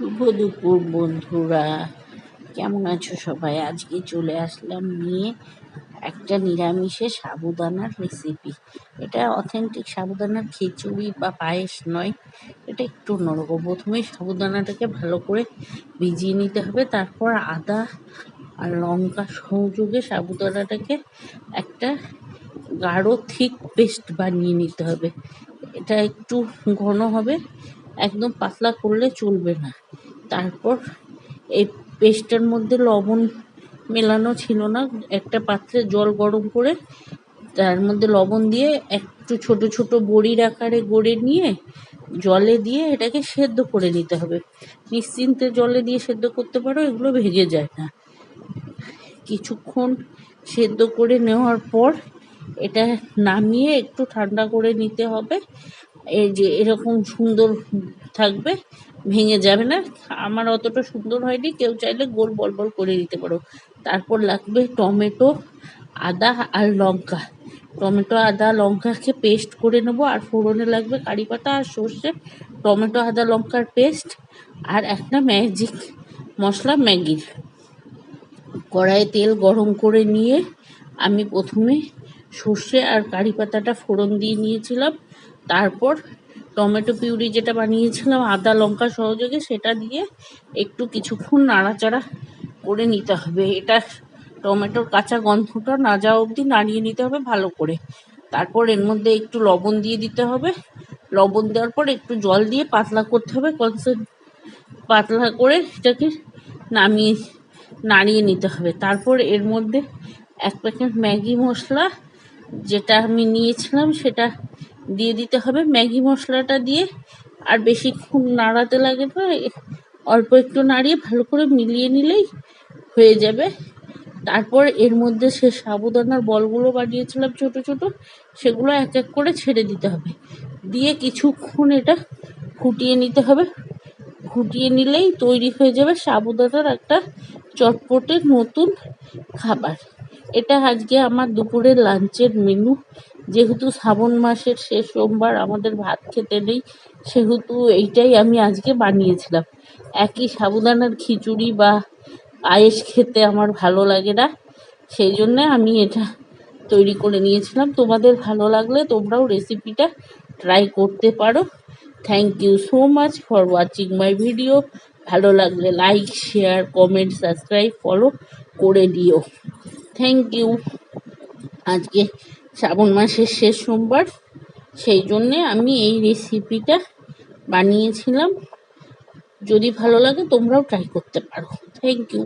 শুভ দুপুর, বন্ধুরা। কেমন আছো সবাই? আজকে চলে আসলাম নিয়ে একটা নিরামিষে সাবুদানার রেসিপি এটা অথেন্টিক সাবুদানার খিচুড়ি বা পায়েস নয়। এটা একটু অন্যরকম প্রথমেই সাবুদানাটাকে ভালো করে ভিজিয়ে নিতে হবে। তারপর আদা আর লঙ্কা সহযোগে সাবুদানাটাকে একটা গাঢ় থিক পেস্ট বানিয়ে নিতে হবে। এটা একটু ঘন হবে। একদম পাতলা করলে চলবে না। তারপর এই পেস্টের মধ্যে লবণ মেলানো ছিল না। একটা পাত্রে জল গরম করে তার মধ্যে লবণ দিয়ে একটু ছোট ছোট বড়ির আকারে গড়ে নিয়ে জলে দিয়ে এটাকে সেদ্ধ করে নিতে হবে। নিশ্চিন্তে জলে দিয়ে সেদ্ধ করতে পারো, এগুলো ভেঙে যায় না। কিছুক্ষণ সেদ্ধ করে নেওয়ার পর এটা নামিয়ে একটু ঠান্ডা করে নিতে হবে। এই যে এরকম সুন্দর থাকবে, ভেঙে যাবে না। আমার অতটা সুন্দর হয়নি, কেউ চাইলে গোল বল বল করে দিতে পারো। তারপর লাগবে টমেটো, আদা আর লঙ্কা। টমেটো, আদা, লঙ্কাকে পেস্ট করে নেব, আর ফোড়নে লাগবে কারি পাতা আর সর্ষে। টমেটো, আদা, লঙ্কার পেস্ট আর একটা ম্যাজিক মশলা ম্যাগির কড়াইয়ে তেল গরম করে নিয়ে আমি প্রথমে সর্ষে আর কারি পাতাটা ফোড়ন দিয়ে নিয়েছিলাম। তারপর টমেটো পিউরি যেটা বানিয়েছিলাম, আদা, লঙ্কা সহযোগে সেটা দিয়ে একটু কিছুক্ষণ নাড়াচাড়া করে নিতে হবে। এটা টমেটোর কাঁচা গন্ধটা না যাওয়া অবধি নাড়িয়ে নিতে হবে ভালো করে। তারপর এর মধ্যে একটু লবণ দিয়ে দিতে হবে। লবণ দেওয়ার পর একটু জল দিয়ে পাতলা করতে হবে কনসেন্ট পাতলা করে এটাকে নামিয়ে, নাড়িয়ে নিতে হবে। তারপর এর মধ্যে এক প্যাকেট ম্যাগি মশলা যেটা আমি নিয়েছিলাম সেটা দিয়ে দিতে হবে। ম্যাগি মশলাটা দিয়ে আর বেশিক্ষণ নাড়াতে লাগে না, অল্প একটু নাড়িয়ে ভালো করে মিলিয়ে নিলেই হয়ে যাবে। তারপর এর মধ্যে সে সাবুদানার বলগুলো বানিয়েছিলাম ছোট ছোট, সেগুলো এক এক করে ছেড়ে দিতে হবে। দিয়ে কিছুক্ষণ এটা ফুটিয়ে নিতে হবে। ফুটিয়ে নিলেই তৈরি হয়ে যাবে সাবুদানার একটা চটপটে নতুন খাবার। এটা আজকে আমার দুপুরের লাঞ্চের মেনু যেহেতু শ্রাবণ মাসের শেষ সোমবার, আমাদের ভাত খেতে নেই, সেহেতু এইটাই আমি আজকে বানিয়েছিলাম। একই সাবুদানার খিচুড়ি বা পায়েস খেতে আমার ভালো লাগে না, সেই জন্যে আমি এটা তৈরি করে নিয়েছিলাম। তোমাদের ভালো লাগলে তোমরাও রেসিপিটা ট্রাই করতে পারো। Thank you so much for watching my video ভালো লাগলে like share comment subscribe follow করে দিও। থ্যাংক ইউ আজকে শ্রাবণ মাসের শেষ সোমবার, সেই জন্যে আমি এই রেসিপিটা বানিয়েছিলাম। যদি ভালো লাগে তোমরাও ট্রাই করতে পারো। Thank you